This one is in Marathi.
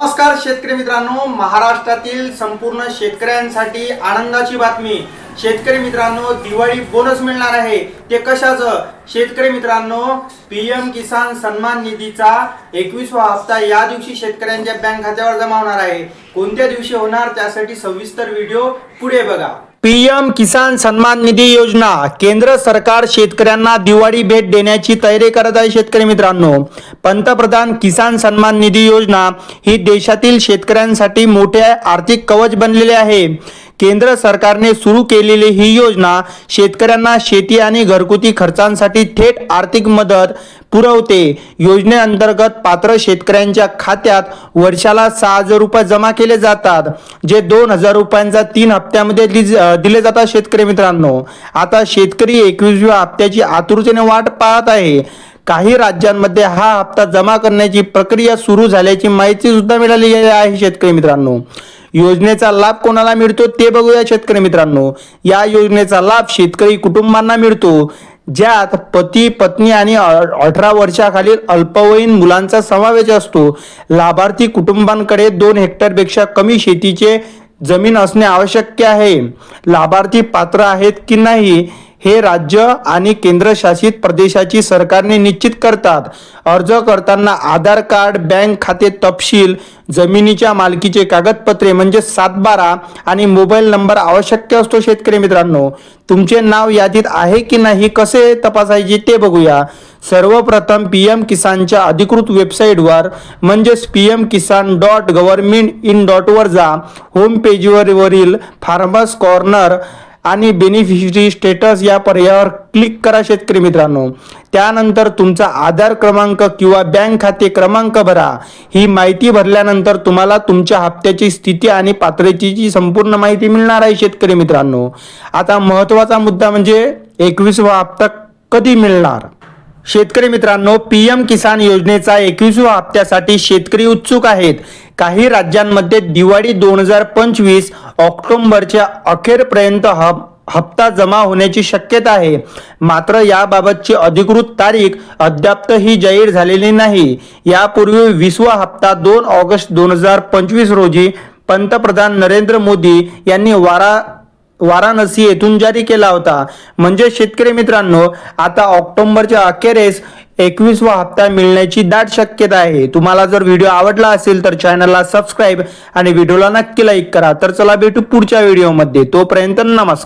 नमस्कार शेतकरी मित्रांनो महाराष्ट्रातील संपूर्ण शेतकऱ्यांसाठी आनंदाची बातमी. शेतकरी मित्रांनो दिवाळी बोनस मिळणार आहे. ते कशाचं? शेतकरी मित्रांनो पी एम किसान सन्मान निधीचा एकवीसवा हप्ता या दिवशी शेतकऱ्यांच्या बँक खात्यावर जमा होणार आहे. कोणत्या दिवशी होणार? त्यासाठी सविस्तर व्हिडिओ पुढे बघा. पीएम किसान सन्मान निधी योजना. केंद्र सरकार शेतकऱ्यांना दिवाळी भेट देण्याची तयारी करत आहे शेतकरी मित्रांनो. पंतप्रधान किसान सन्मान निधी योजना ही देशातील शेतकऱ्यांसाठी मोठे आर्थिक कवच बनलेले आहे. केंद्र सरकारने सुरू केलेली ही योजना शेतकऱ्यांना शेती आणि घरगुती खर्चांसाठी थेट आर्थिक मदत पुरवते. योजनेअंतर्गत पात्र शेतकऱ्यांच्या खात्यात वर्षाला सहा हजार रुपये जमा केले जातात जे दोन हजार रुपयांचा तीन हप्त्यामध्ये दिज- दिले जातात शेतकरी मित्रांनो. आता शेतकरी एकवीसव्या हप्त्याची आतुरतेने वाट पाहत आहे. काही राज्यांमध्ये हा हप्ता जमा करण्याची प्रक्रिया सुरू झाल्याची माहिती सुद्धा मिळाली आहे शेतकरी मित्रांनो. योजनेचा लाभ कोणाला मिळतो ते बघूया शेतकरी मित्रांनो. या योजनेचा लाभ शेतकरी कुटुंबांना मिळतो ज्यात पती पत्नी आणि अठरा वर्षाखालील अल्पवयीन मुलांचा समावेश असतो. लाभार्थी कुटुंबांकडे दोन हेक्टरपेक्षा कमी शेतीचे जमीन असणे आवश्यक आहे. लाभार्थी पात्र आहेत की नाही हे राज्य आणि केंद्रशासित प्रदेशाची सरकारने निश्चित करतात. अर्ज करताना आधार कार्ड बँक खाते तपशील जमिनीच्या मालकीचे कागदपत्रे म्हणजे सातबारा आणि मोबाईल नंबर आवश्यक असतो शेतकरी मित्रांनो. तुमचे नाव यादीत आहे की नाही कसे तपासायचे ते बघूया. सर्वप्रथम पी एम किसानच्या अधिकृत वेबसाईटवर म्हणजेच P M Kisan dot government in डॉटवर जा. होम पेजवरवरील फार्मर्स कॉर्नर आणि बेनिफिशरी स्टेटस या पर्यायावर क्लिक करा शेतकरी मित्रांनो. त्यानंतर तुमचा आधार क्रमांक किंवा बँक खाते क्रमांक भरा. ही माहिती भरल्यानंतर तुम्हाला तुमच्या हप्त्याची स्थिती आणि पात्रतेची संपूर्ण माहिती मिळणार आहे शेतकरी मित्रांनो. आता महत्त्वाचा मुद्दा म्हणजे एकवीसवा हप्ता कधी मिळणार? शेतकरी मित्रांनो पी एम किसान योजनेचा एकवीसव्या हप्त्यासाठी शेतकरी उत्सुक आहेत. काही राज्यांमध्ये दिवाळी दोन हजार पंचवीस ऑक्टोबरच्या अखेरपर्यंत हप हप्ता जमा होण्याची शक्यता आहे. मात्र याबाबतची अधिकृत तारीख अद्यापही जाहीर झालेली नाही. यापूर्वी वीसवा हप्ता दोन ऑगस्ट दोन हजार पंचवीस रोजी पंतप्रधान नरेंद्र मोदी यांनी वारा वाराणसी येथून जारी केला होता. म्हणजे शेतकरी मित्रांनो आता ऑक्टोबरच्या अखेरेस एकवीसवा हप्ता मिळण्याची दाट शक्यता आहे. तुम्हाला जर व्हिडिओ आवडला असेल तर चॅनलला सबस्क्राईब आणि व्हिडिओला नक्की लाईक करा. तर चला भेटू पुढच्या व्हिडिओमध्ये. तोपर्यंत नमस्कार.